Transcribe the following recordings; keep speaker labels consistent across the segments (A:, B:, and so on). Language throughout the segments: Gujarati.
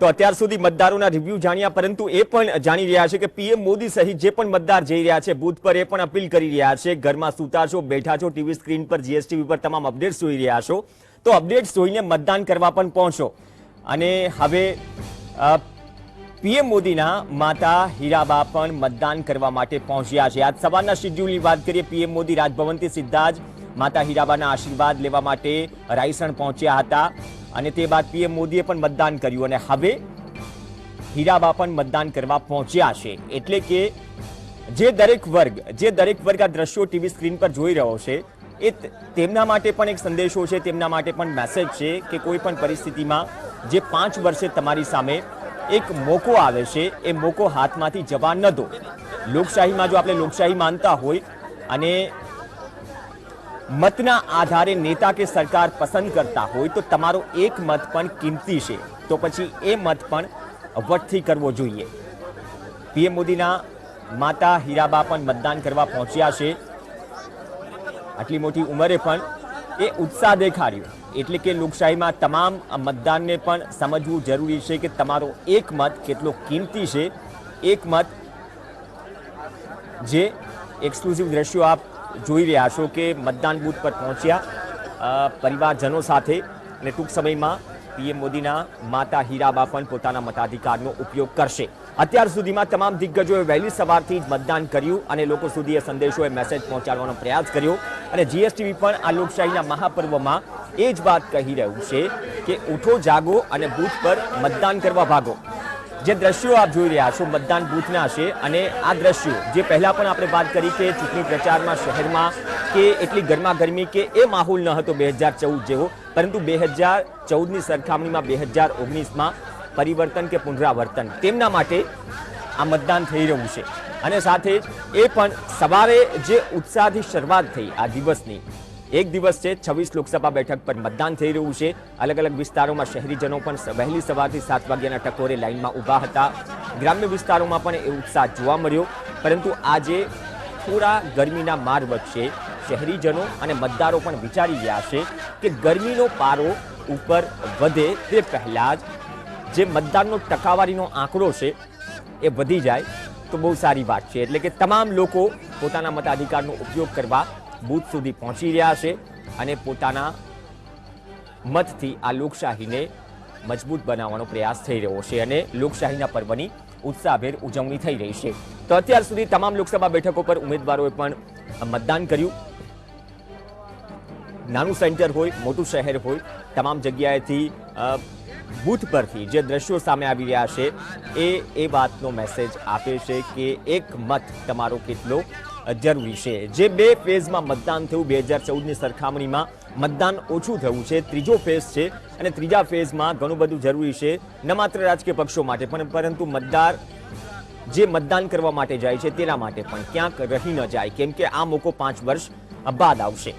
A: તો અત્યાર સુધી મતદારોના રિવ્યુ જાણ્યા, પરંતુ એ પણ જાણી રહ્યા છે કે પીએમ મોદી સહિત જે પણ મતદાર જઈ રહ્યા છે, બૂથ પર એ પણ અપીલ કરી રહ્યા છે. ઘરમાં સૂતા છો, બેઠા છો, ટીવી સ્ક્રીન પર, જીએસટીવી પર તમામ અપડેટ્સ જોઈ રહ્યા છો. તો અપડેટ્સ જોઈને મતદાન કરવા પણ પહોંચો. અને હવે પીએમ મોદીના માતા હીરાબા પણ મતદાન કરવા માટે પહોંચ્યા છે. આજ સવારના શેડ્યુલની વાત કરીએ, પીએમ મોદી રાજભવનથી સીધા જ માતા હીરાબાના આશીર્વાદ લેવા માટે રાયસણ પહોંચ્યા હતા. અને તે બાદ પીએમ મોદીએ પણ મતદાન કર્યું અને હવે હીરાબા પણ મતદાન કરવા પહોંચ્યા છે. એટલે કે જે દરેક વર્ગ, જે દરેક વર્ગ આ દ્રશ્યો ટીવી સ્ક્રીન પર જોઈ રહ્યો છે, એ તેમના માટે પણ એક સંદેશો છે, તેમના માટે પણ મેસેજ છે કે કોઈ પણ પરિસ્થિતિમાં જે પાંચ વર્ષે તમારી સામે એક મોકો આવે છે, એ મોકો હાથમાંથી જવા ન દો. લોકશાહીમાં જો આપણે લોકશાહી માનતા હોય અને મતના આધારે નેતા કે સરકાર પસંદ કરતા હોય તો તમારો એક મત પણ કિંમતી છે. તો પછી એ મત પણ વટથી કરવો જોઈએ. પીએમ મોદીના માતા હીરાબા પણ મતદાન કરવા પહોંચ્યા છે. આટલી મોટી ઉંમરે પણ એ ઉત્સાહ દેખાડ્યો. એટલે કે લોકશાહીમાં તમામ મતદાનને પણ સમજવું જરૂરી છે કે તમારો એક મત કેટલો કિંમતી છે. એક મત જે એક્સક્લુઝિવ દ્રશ્યો આપ જોઈ રહ્યા છો કે મતદાન બૂથ પર પહોંચ્યા પરિવારજનો સાથે અને ટૂંક સમયમાં પીએમ મોદીના માતા હીરાબા પણ પોતાના મતાધિકારનો ઉપયોગ કરશે. અત્યાર સુધીમાં તમામ દિગ્ગજોએ વહેલી સવારથી જ મતદાન કર્યું અને લોકો સુધી એ સંદેશોએ મેસેજ પહોંચાડવાનો પ્રયાસ કર્યો. અને જીએસટીવી પણ આ લોકશાહીના મહાપર્વમાં એ જ વાત કહી રહ્યું છે કે ઉઠો, જાગો અને બૂથ પર મતદાન કરવા ભાગો. જે દ્રશ્યો આપ જોઈ રહ્યા છો, મતદાન બૂથના છે અને આ દ્રશ્યો, જે પહેલાં પણ આપણે વાત કરી કે ચૂંટણી પ્રચારમાં શહેરમાં કે એટલી ગરમાગરમી કે એ માહોલ ન હતો બે હજાર ચૌદ જેવો, પરંતુ બે હજાર ચૌદની સરખામણીમાં બે હજાર ઓગણીસમાં પરિવર્તન કે પુનરાવર્તન, તેમના માટે આ મતદાન થઈ રહ્યું છે. અને સાથે એ પણ સવારે જે ઉત્સાહથી શરૂઆત થઈ આ દિવસની એક દિવસ છે, છવ્વીસ લોકસભા બેઠક પર મતદાન થઈ રહ્યું છે. અલગ અલગ વિસ્તારોમાં શહેરીજનો પણ વહેલી સવારથી સાત વાગ્યાના ટકોરે લાઇનમાં ઊભા હતા. ગ્રામ્ય વિસ્તારોમાં પણ એ ઉત્સાહ જોવા મળ્યો. પરંતુ આજે થોડા ગરમીના માર વચ્ચે શહેરીજનો અને મતદારો પણ વિચારી રહ્યા છે કે ગરમીનો પારો ઉપર વધે તે પહેલાં જ જે મતદાનનો ટકાવારીનો આંકડો છે એ વધી જાય તો બહુ સારી વાત છે. એટલે કે તમામ લોકો પોતાના મતાધિકારનો ઉપયોગ કરવા બૂથ સુધી પહોંચી રહ્યા છે અને પોતાના મતથી આ લોકશાહીને મજબૂત બનાવવાનો પ્રયાસ થઈ રહ્યો છે અને લોકશાહીના પર્વની ઉત્સાહભેર ઉજવણી થઈ રહી છે. તો અત્યાર સુધી તમામ લોકસભા બેઠકો પર ઉમેદવારોએ પણ મતદાન કર્યું. નાનું સેન્ટર હોય, મોટું શહેર હોય, તમામ જગ્યાએથી બૂથ પરથી જે દ્રશ્યો સામે આવી રહ્યા છે, એ એ વાતનો મેસેજ આપે છે કે એક મત તમારો કેટલો જરૂરી છે જે બે ફેઝમાં મતદાન થયું બે હજાર ચૌદની સરખામણીમાં, મતદાન ઓછું થયું છે, ત્રીજો ફેઝ છે અને ત્રીજા ફેઝમાં ઘણું બધું જરૂરી છે, ન માત્ર રાજકીય પક્ષો માટે પણ, પરંતુ મતદાર જે મતદાન કરવા માટે જાય છે તેના માટે પણ. ક્યાંક રહી ન જાય, કેમ કે આ મોકો પાંચ વર્ષ બાદ આવશે.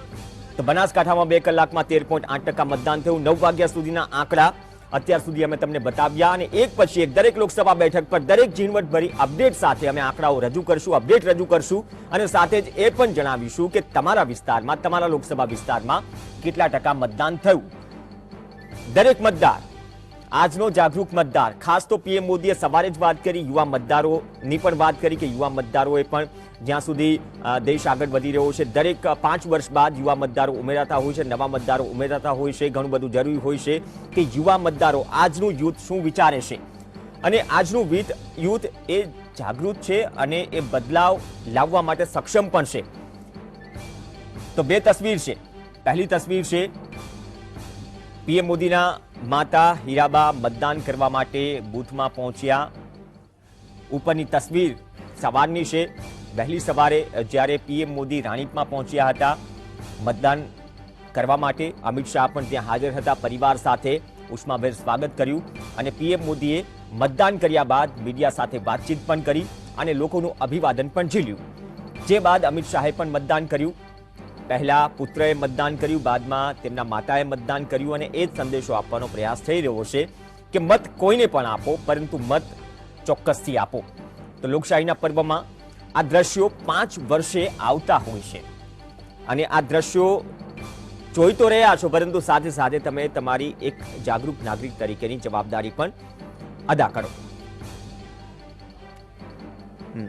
A: તો બનાસકાંઠામાં બે કલાકમાં તેર પોઈન્ટ આઠ ટકા મતદાન થયું. નવ વાગ્યા સુધીના આંકડા અત્યાર સુધી અમે તમને બતાવ્યા અને એક પછી એક દરેક લોકસભા બેઠક પર દરેક ઝીણવટભરી અપડેટ સાથે અમે આંકડાઓ રજૂ કરશું, અપડેટ રજૂ કરશું અને સાથે જ એ પણ જણાવીશું કે તમારા વિસ્તારમાં, તમારા લોકસભા વિસ્તારમાં કેટલા ટકા મતદાન થયું. દરેક મતદાર આજનો જાગૃત મતદાર. ખાસ તો પીએમ મોદીએ સવારે જ વાત કરી, યુવા મતદારોની પણ વાત કરી કે યુવા મતદારોએ પણ જ્યાં સુધી દેશ આગળ વધી રહ્યો છે. દરેક પાંચ વર્ષ બાદ યુવા મતદારો ઉમેરાતા હોય છે, નવા મતદારો ઉમેરાતા હોય છે. ઘણું બધું જરૂરી હોય છે કે યુવા મતદારો આજનું યુથ શું વિચારે છે. અને આજનું વિથ, યુથ એ જાગૃત છે અને એ બદલાવ લાવવા માટે સક્ષમ પણ છે. તો બે તસવીર છે. પહેલી તસવીર છે, પીએમ મોદીના માતા હીરાબા મતદાન કરવા માટે બૂથમાં પહોંચ્યા. ઉપરની તસવીર સવારની છે. વહેલી સવારે જ્યારે પીએમ મોદી રાણીપમાં પહોંચ્યા હતા, મતદાન કરવા માટે અમિત શાહ પણ ત્યાં હાજર હતા પરિવાર સાથે. ઉષ્માભેર સ્વાગત કર્યું અને પીએમ મોદીએ મતદાન કર્યા બાદ મીડિયા સાથે વાતચીત પણ કરી અને લોકોનું અભિવાદન પણ ઝીલ્યું. જે બાદ અમિત શાહે પણ મતદાન કર્યું. પહેલા પુત્રએ મતદાન કર્યું, બાદમાં તેમના માતાએ મતદાન કર્યું અને એ જ સંદેશો આપવાનો પ્રયાસ થઈ રહ્યો છે કે મત કોઈને પણ આપો, પરંતુ મત ચોક્કસથી આપો. તો લોકશાહીના પર્વમાં આ દ્રશ્યો પાંચ વર્ષે આવતા હોય છે. અને આ દ્રશ્યો જોઈ તો રહ્યા છો, પરંતુ સાથે સાથે તમે તમારી એક જાગૃત નાગરિક તરીકેની જવાબદારી પણ અદા કરો. હમ.